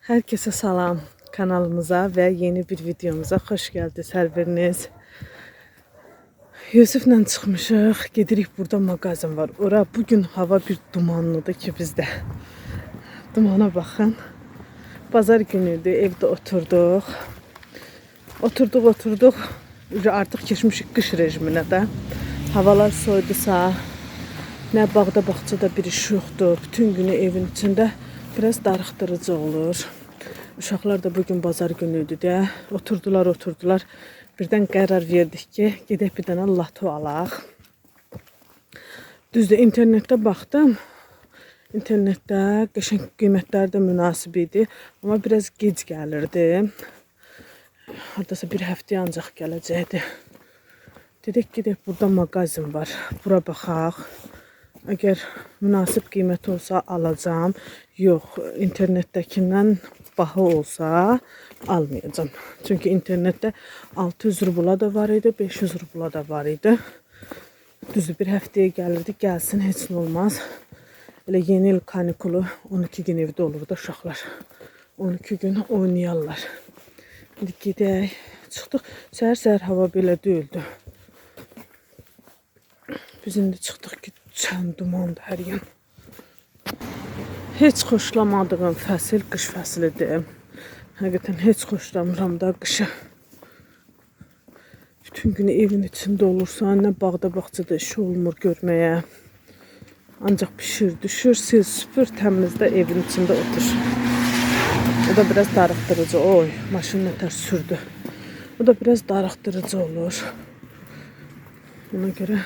Herkese salam kanalımıza ve yeni bir videomuza hoş geldiniz her biriniz. Yusuf'la çıkmışıq. Gedirik burada mağazin var. Ora bugün hava bir dumanlıdır ki bizdə. Dumana baxın. Bazar günüydü. Evdə oturduq. Oturduq, oturduq. Artıq keçmişik qış rejiminə də. Havalar soydusa, nə bağda bağçada bir iş yoxdur. Bütün günü evin içində biraz darıxdırıcı olur. Uşaqlar da bugün bazar günüydü də. Oturdular, oturdular. Birdən qərar verdik ki, gedək bir dənə lato alaq. Düzdür, internetdə baxdım. İnternetdə qəşəng qiymətləri də münasib idi, amma biraz gec gəlirdi. Hardasa bir həftəyə ancaq gələcəkdi. Dedik gedək burada mağazin var. Bura baxaq. Əgər münasib qiymət olsa alacağam. Yox, internetdəkindən baha olsa almayacağım. Çünki internetdə 600 rubla da var idi, 500 rubla da var idi. Düzdür bir həftəyə gəlirdi, gəlsin heç olmaz. Elə yeni il kanikulu 12 gün evdə olur da uşaqlar. 12 gün oynayarlar. İndi gedək. Çıxdıq. Səhər-səhər hava belə deyildi. Biz indi çıxdıq ki, çən dumandır hər yan. Heç xoşlamadığım fəsil qış fəslidir. Həqiqətən heç xoşlamıram da qışı. Bütün günü evin içində olursan, nə bağda bağçada iş olmur görməyə. Ancaq pişir, düşür, sil, süpür, təmizlə evin içində otur. O da biraz darıxdırıcı. Oy, maşın nətər sürdü. O da biraz darıxdırıcı olur. Buna görə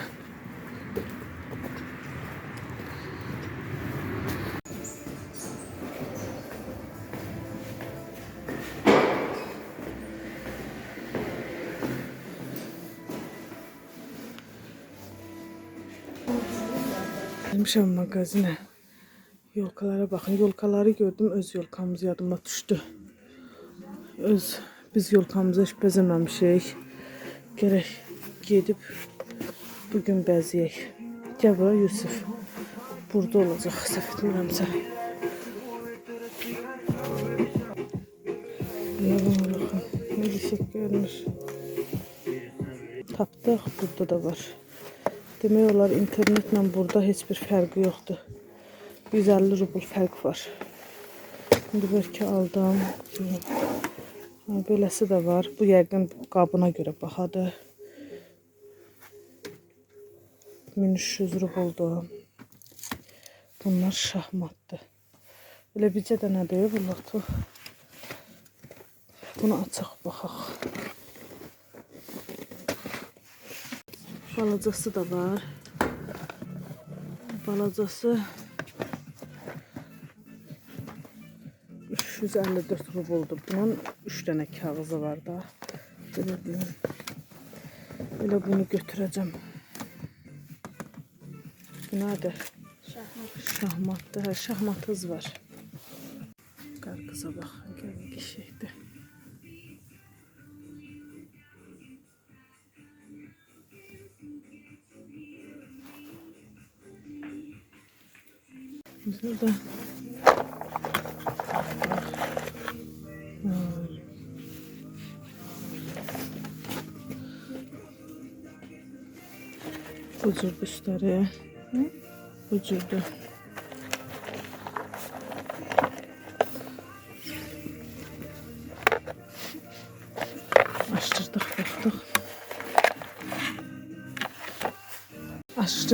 Gelmişim magazine. Yolkalara bakın. Yolkaları gördüm. Öz yolkamız yadıma düştü. Öz biz yolkamıza hiç bezememişik. Gerek gedib bugün bəzəyək. Gəl bura Yusuf. Burada olacaq. Səhv etmirəmsə. Yalan baxın. Ne dişek görünür. Tapdıq. Burada da var. Demək olar internetlə burada heç bir fərqi yoxdur. 150 rubl fərq var. İndi bəlkə aldım. Beləsi də var. Bu yəqin qabına görə bahadır. 1300 rubldur. Bunlar şahmatdır. Elə bircə dənədir bu lotu. Bunu açaq baxaq. Balacası da var. Balacası 354 rubuldur. Bunun 3 dənə kağızı var da. Belə deyim. Elə bunu götürəcəm. Bu nədir? Şahmatdır. Hə, şahmat hız var. Qarqıza bax. Burada bu cür üstləri.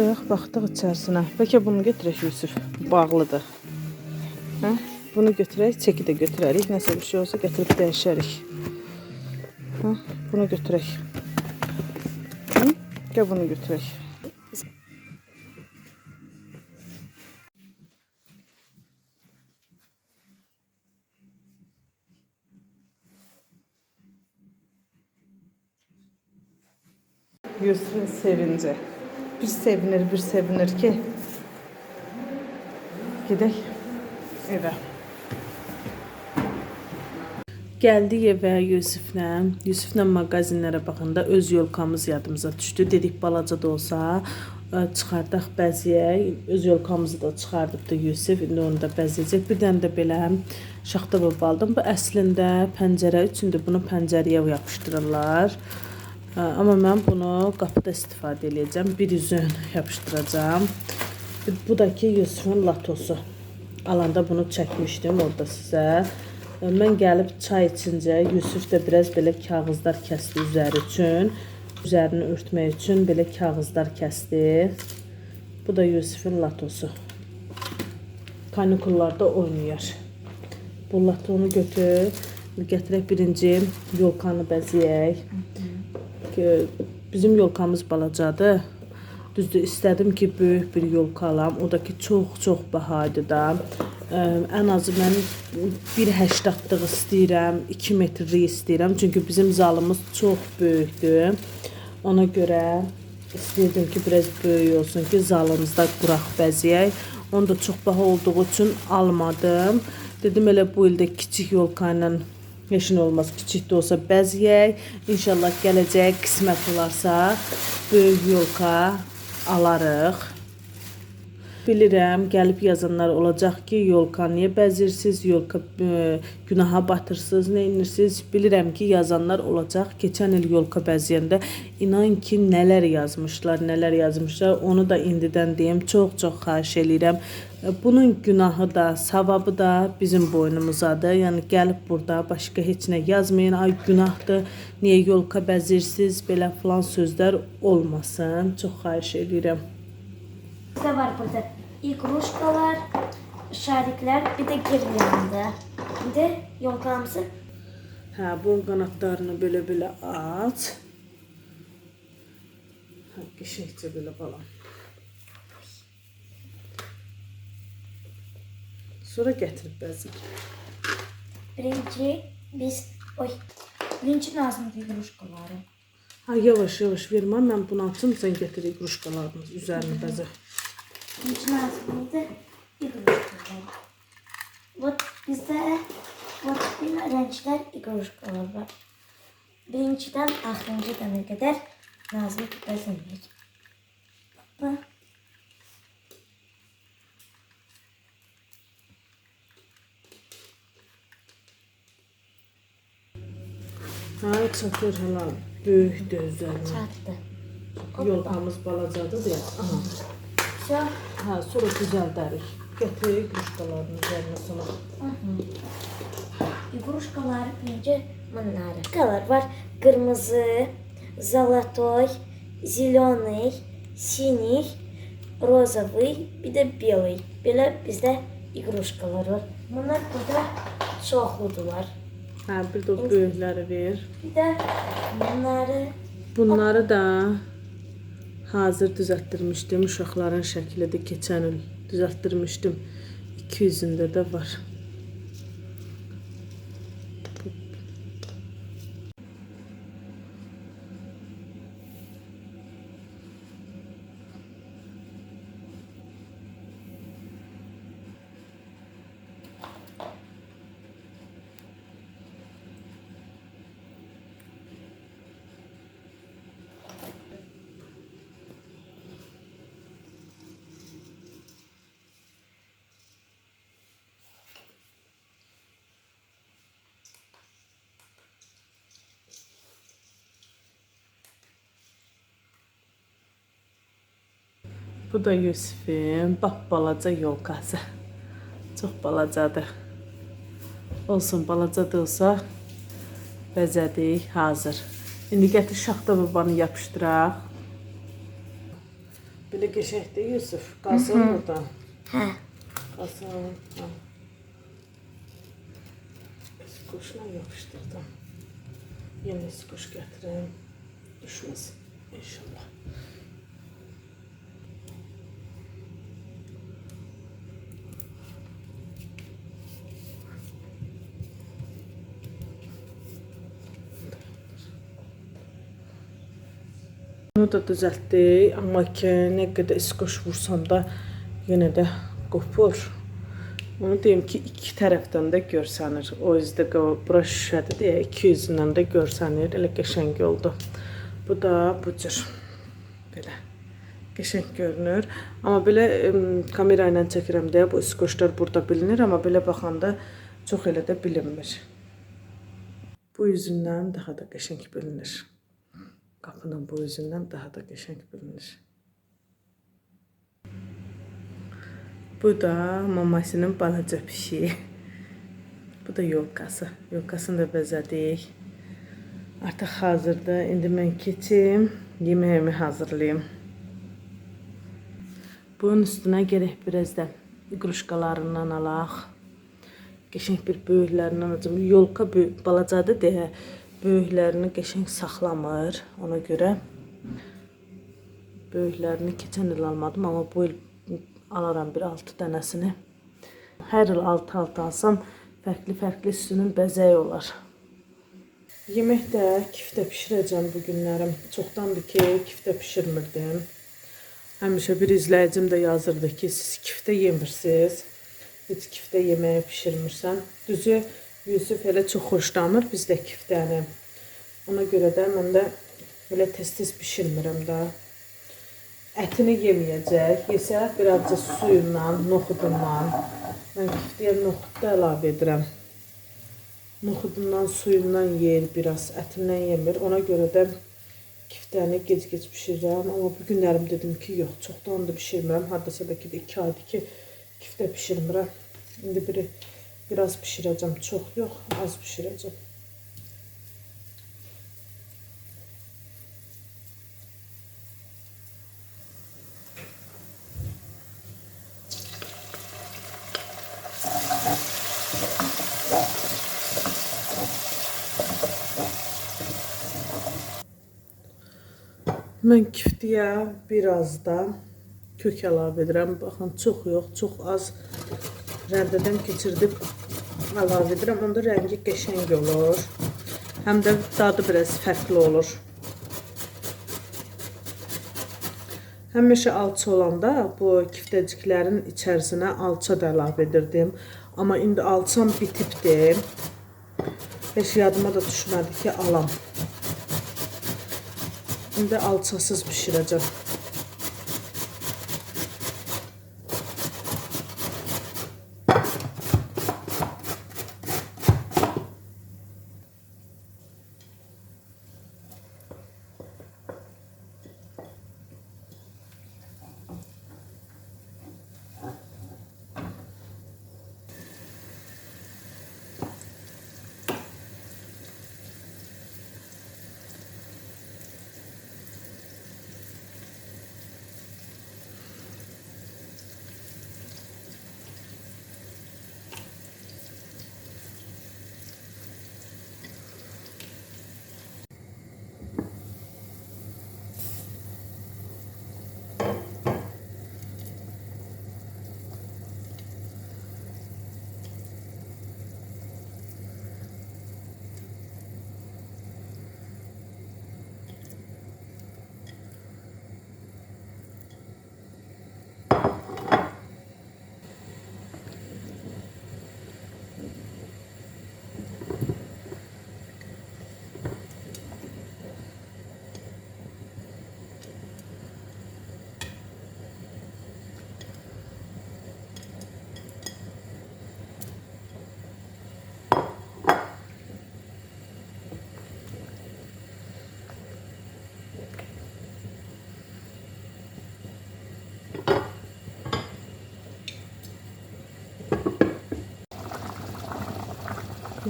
Açdıq, baxdıq içərisinə. Bəlkə bunu götürək Yusuf. Bağlıdır. Hə? Bunu götürək, çeki də götürərik. Nəsə bir şey olsa gətirib dəyişərik. Hə? Bunu götürək. Hı? Gəl bunu götürək. Yusuf'un sevinci. Bir sevinir, bir sevinir ki. Gidək evə. Gəldik evə Yusiflə. Yusiflə mağazinlərə baxanda öz yolkamız yadımıza düşdü. Dedik balaca da olsa ə, çıxardaq bəzəyək. Öz yolkamızı da çıxardıbdı Yusif. İndi onu da bəzəyəcək. Bir dənə də belə şaxta bab aldım. Bu əslində pəncərə üçündür. Bunu pəncərəyə yapışdırırlar. Amma mən bunu qapıda istifadə edəcəm. Bir üzün yapışdıracağam. Bu da ki Yusufun latosu. Alanda bunu çəkmişdim orada sizə. Mən gəlib çay içincə Yusuf da biraz belə kağızlar kəsdi üzəri üçün. Üzərini örtmək üçün belə kağızlar kəsdi. Bu da Yusufun latosu. Kanikullarda oynayır. Bu latonu götür. Gətirək birinci yolkanı bəzəyək. Ki, Bizim yolkamız balacadır. Düzdür, istədim ki, böyük bir yolka alam. O da ki, çox-çox bahadır da. Ən azı mən 1.80-lıq istəyirəm, 2 metrlik istəyirəm. Çünki bizim zalımız çox böyükdür. Ona görə istəyirdim ki, biraz böyük olsun ki, zalımızda quraq bəzəyək. Onu da çox baha olduğu üçün almadım. Dedim elə bu ildə kiçik yolka ilə Yaşın olmaz, kiçik də olsa bəzəyək. İnşallah gələcək qismət olarsa böyük yolka alarıq. Bilirəm, gəlib yazanlar olacaq ki, yolka niyə bəzirsiz, yolka e, günaha batırsınız, nə edirsiniz? Bilirəm ki, yazanlar olacaq. Keçən il yolka bəzəyəndə inan ki, nələr yazmışlar, nələr yazmışlar. Onu da indidən deyim, çox-çox xahiş eləyirəm. E, Bunun günahı da, savabı da bizim boynumuzadır. Yəni gəlib burada başqa heç nə yazmayın. Ay günahdır. Niyə yolka bəzirsiz? Belə falan sözlər olmasın. Çox xahiş eləyirəm. Bizde var burada ikruşkalar, şarikler, bir de girlanda. Bir de yonkamızı Hə, bunun qanadlarını belə-belə aç. Hə, qəşəngcə belə balam. Sonra gətirib bəzir. birinci biz, oy, birinci nazımız ikruşkaları. Ha, yavaş yavaş vermə, mən bunu açım, sən gətir ikruşkalarını üzərini bəzə Birinci nazımız da ikruşkalar. Вот bizde вот bir renkler ikruşkalar var. Birinciden ahırıncı dana kadar nazımı bezenir. Bak. Ha, çatır hala. Böyükdür üzərinə. Çattı. Yolkamız balacadır ya. Aha. Все. Ha, sonra düzəldərik. Gətir ikruşkalarını üzərinə sonra. Игрушкалар birinci bunlar. Игрушкалар var. Kırmızı, золотой, зеленый, синий, розовый, bir de белый. Böyle bizde игрушкалар var. Bunlar burada çoxludular. Hə, bir də o böyükləri ver. Bir de bunları Bunları da hazır düzəltdirmişdim. Uşaqların şəklidir. Keçən il düzəltdirmişdim. 200-ündə də var. Bu da Yusifin bap balaca yolkası. Çox balacadır. Olsun, balaca da olsa bəzədik, hazır. İndi gətir şaxta babanı yapışdıraq. Belə qəşəngdir Yusuf. Qalsın burada. ha Qalsın. Ha. Skoşla yapışdırdım. Yeni skoş gətirim. Düşməsin inşallah. Bunu da düzəltdik, amma ki, nə qədər iskoş vursam da yenə də qopur. Onu deyim ki, iki tərəfdən də görsənir. O yüzdə qo- bura şüşədir deyə iki yüzündən də görsənir. Elə qəşəng oldu. Bu da bu cür. Belə qəşəng görünür. Amma belə em, kamera ilə çəkirəm deyə bu iskoşlar burada bilinir, amma belə baxanda çox elə də bilinmir. Bu üzündən daha da qəşəng bilinir. Qapının bu üzündən daha da qəşəng bilinir. Bu da mamasının balaca pişiyi. Bu da yolkası. Yolkasını da bəzədik. Artıq hazırdır. İndi mən keçim, yeməyimi hazırlayım. Bunun üstünə gərək biraz da iqruşkalarından alaq. Qəşəng bir böyüklərindən alacağım. Yolka böyük, balacadır deyə böyüklərini qəşəng saxlamır. Ona görə böyüklərini keçən il almadım, amma bu il alaram bir 6 dənəsini. Hər il 6-6 alsam fərqli-fərqli üstünün bəzəyi olar. Yeməkdə kiftə bişirəcəm bu günlərim. Çoxdandır ki, kiftə bişirmirdim. Həmişə bir izləyicim də yazırdı ki, siz kiftə yemirsiniz. Heç kiftə yeməyi bişirmirsən. Düzü Yusuf elə çox xoşlamır bizdə kiftəni. Ona görə də mən də elə tez-tez bişirmirəm də. Ətini yeməyəcək. Yesə birazca suyundan, noxudundan. Mən kiftəyə noxud da əlavə edirəm. Noxudundan, suyundan yer biraz, ətindən yemir. Ona görə də kiftəni gec-gec bişirirəm. Amma bu günlərim dedim ki, yox, çoxdan da bişirmirəm. Hardasa bəlkə də 2 aydır ki, kiftə bişirmirəm. İndi biri biraz bişirəcəm, çox yox, az bişirəcəm. Mən kiftiyə biraz da kök əlavə edirəm. Baxın, çox yox, çox az rəndədən keçirdib əlavə edirəm. Onda rəngi qəşəng olur. Həm də dadı biraz fərqli olur. Həmişə alça olanda bu kiftəciklərin içərisinə alça da əlavə edirdim. Amma indi alçam bitibdi. Heç yadıma da düşmədi ki, alam. İndi alçasız bişirəcəm.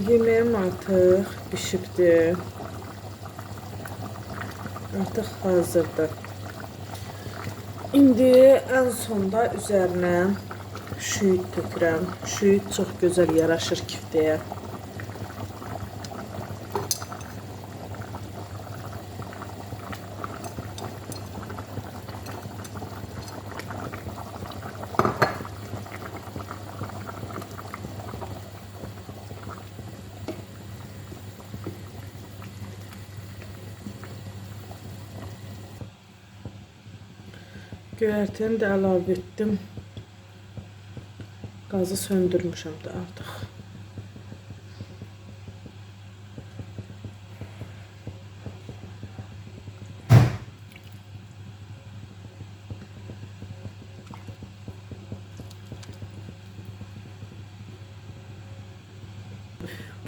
Yemeğim artıq bişibdi. Artıq hazırdır. İndi ən sonda üzərinə şüyüd tökürəm. Şüyüd çox gözəl yaraşır kiftəyə. Göyərtəni də əlavə etdim. Qazı söndürmüşəm də artıq.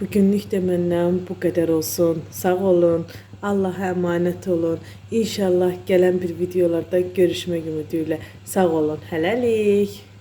Bugünlük də məndən bu qədər olsun. Sağ olun. Allah'a əmanət olun. İnşallah gələn bir videolarda görüşmək ümidi. Sağ olun. Hələlik.